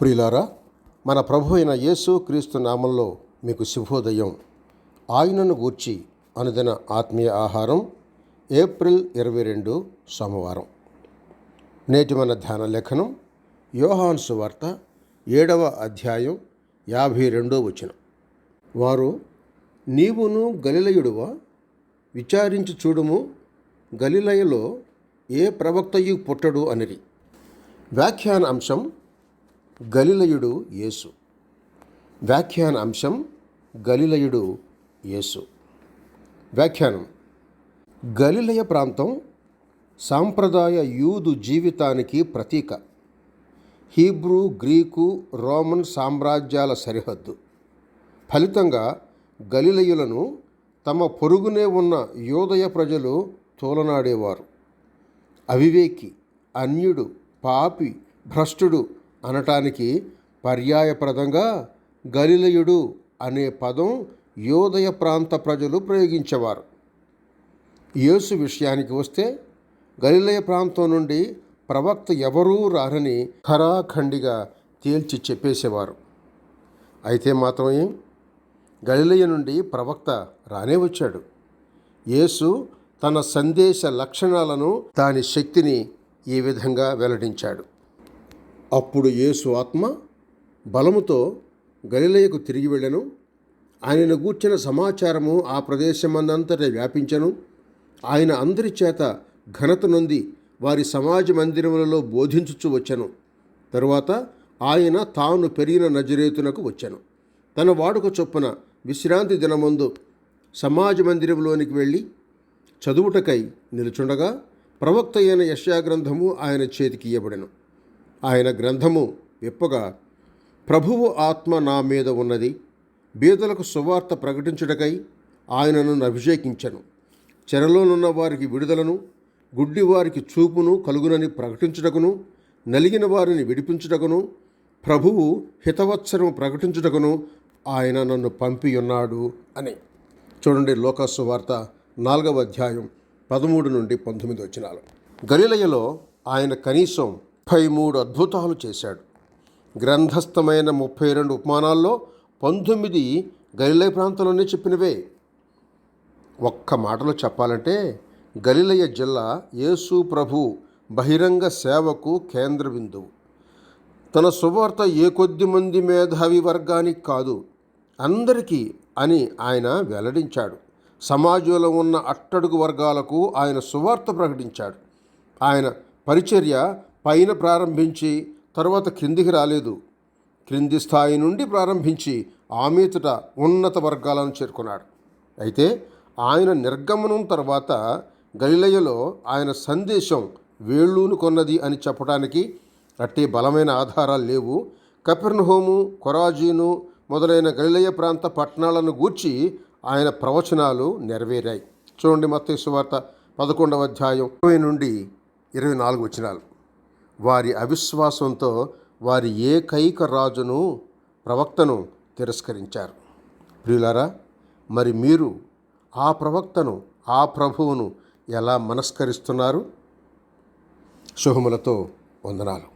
ప్రియులారా మన ప్రభు అయిన యేసు క్రీస్తు నామంలో మీకు శుభోదయం. ఆయనను గూర్చి అనుదిన ఆత్మీయ ఆహారం ఏప్రిల్ ఇరవై రెండు సోమవారం. నేటి మన ధ్యాన లేఖనం యోహాన్ సువార్త ఏడవ అధ్యాయం యాభై రెండో వచనం. వారు నీవును గలిలయుడువా? విచారించి చూడుము గలిలయలో ఏ ప్రవక్తయు పుట్టడు అనిరి. వ్యాఖ్యాన అంశం గలిలయుడు యేసు. వ్యాఖ్యాన అంశం గలిలయుడు యేసు. వ్యాఖ్యానం. గలిలయ ప్రాంతం సాంప్రదాయ యూదు జీవితానికి ప్రతీక. హీబ్రూ గ్రీకు రోమన్ సామ్రాజ్యాల సరిహద్దు. ఫలితంగా గలిలయులను తమ పొరుగునే ఉన్న యోదయ ప్రజలు తోలనాడేవారు. అవివేకి అన్యుడు పాపి భ్రష్టుడు అనటానికి పర్యాయప్రదంగా గలిలయుడు అనే పదం యోదయ ప్రాంత ప్రజలు ప్రయోగించేవారు. యేసు విషయానికి వస్తే గలిలయ ప్రాంతం నుండి ప్రవక్త ఎవరూ రారని ఖరాఖండిగా తేల్చి చెప్పేసేవారు. అయితే మాత్రమే గలిలయ నుండి ప్రవక్త రానే వచ్చాడు. యేసు తన సందేశ లక్షణాలను దాని శక్తిని ఈ విధంగా వెల్లడించాడు. అప్పుడు యేసు ఆత్మ బలముతో గలిలయకు తిరిగి వెళ్ళను. ఆయన గూర్చిన సమాచారము ఆ ప్రదేశమందంతటా వ్యాపించను. ఆయన అందరి చేత ఘనత నొంది వారి సమాజ మందిరములలో బోధించుచు వచ్చను. తరువాత ఆయన తాను పెరిగిన నజరేతునకు వచ్చాను. తన వాడుక చొప్పున విశ్రాంతి దినమందు సమాజ మందిరంలోనికి వెళ్ళి చదువుటకై నిలుచుండగా ప్రవక్త అయిన యశ్యా గ్రంథము ఆయన చేతికి ఇయ్యబడెను. ఆయన గ్రంథము విప్పగా ప్రభువు ఆత్మ నా మీద ఉన్నది బీదలకు సువార్త ప్రకటించుటకై ఆయనను అభిషేకించను. చెరలోనున్న వారికి విడుదలను గుడ్డి వారికి చూపును కలుగునని ప్రకటించుటకును నలిగిన వారిని విడిపించుటకును ప్రభువు హితవత్సరం ప్రకటించుటకును ఆయన నన్ను పంపియున్నాడు అని. చూడండి లోకస్సు వార్త నాలుగవ అధ్యాయం పదమూడు నుండి పంతొమ్మిది వచ్చినాలు గలిలయలో ఆయన కనీసం ముప్పై మూడు అద్భుతాలు చేశాడు. గ్రంథస్థమైన ముప్పై రెండు ఉపమానాల్లో పంతొమ్మిది గలిలయ ప్రాంతంలోనే చెప్పినవే. ఒక్క మాటలో చెప్పాలంటే గలిలయ జిల్లా యేసు ప్రభు బహిరంగ సేవకు కేంద్ర బిందువు. తన సువార్త ఏ కొద్ది మంది మేధావి వర్గానికి కాదు అందరికీ అని ఆయన వెల్లడించాడు. సమాజంలో ఉన్న అట్టడుగు వర్గాలకు ఆయన సువార్త ప్రకటించాడు. ఆయన పరిచర్య పైన ప్రారంభించి తర్వాత క్రిందికి రాలేదు. క్రింది స్థాయి నుండి ప్రారంభించి ఆమెతుట ఉన్నత వర్గాలను చేరుకున్నాడు. అయితే ఆయన నిర్గమనం తర్వాత గలిలయలో ఆయన సందేశం వేళ్ళూను కొన్నది అని చెప్పడానికి అట్టి బలమైన ఆధారాలు లేవు. కపెర్నహోము కొరాజీను మొదలైన గలిలయ ప్రాంత పట్టణాలను గూర్చి ఆయన ప్రవచనాలు నెరవేరాయి. చూడండి మత్తయి వార్త పదకొండవ అధ్యాయం ఇరవై నుండి ఇరవై నాలుగు వచ్చినాలు వారి అవిశ్వాసంతో వారి ఏకైక రాజును ప్రవక్తను తిరస్కరించారు. ప్రియులారా మరి మీరు ఆ ప్రవక్తను ఆ ప్రభువును ఎలా మనస్కరిస్తున్నారు? శుభములతో వందనాలు.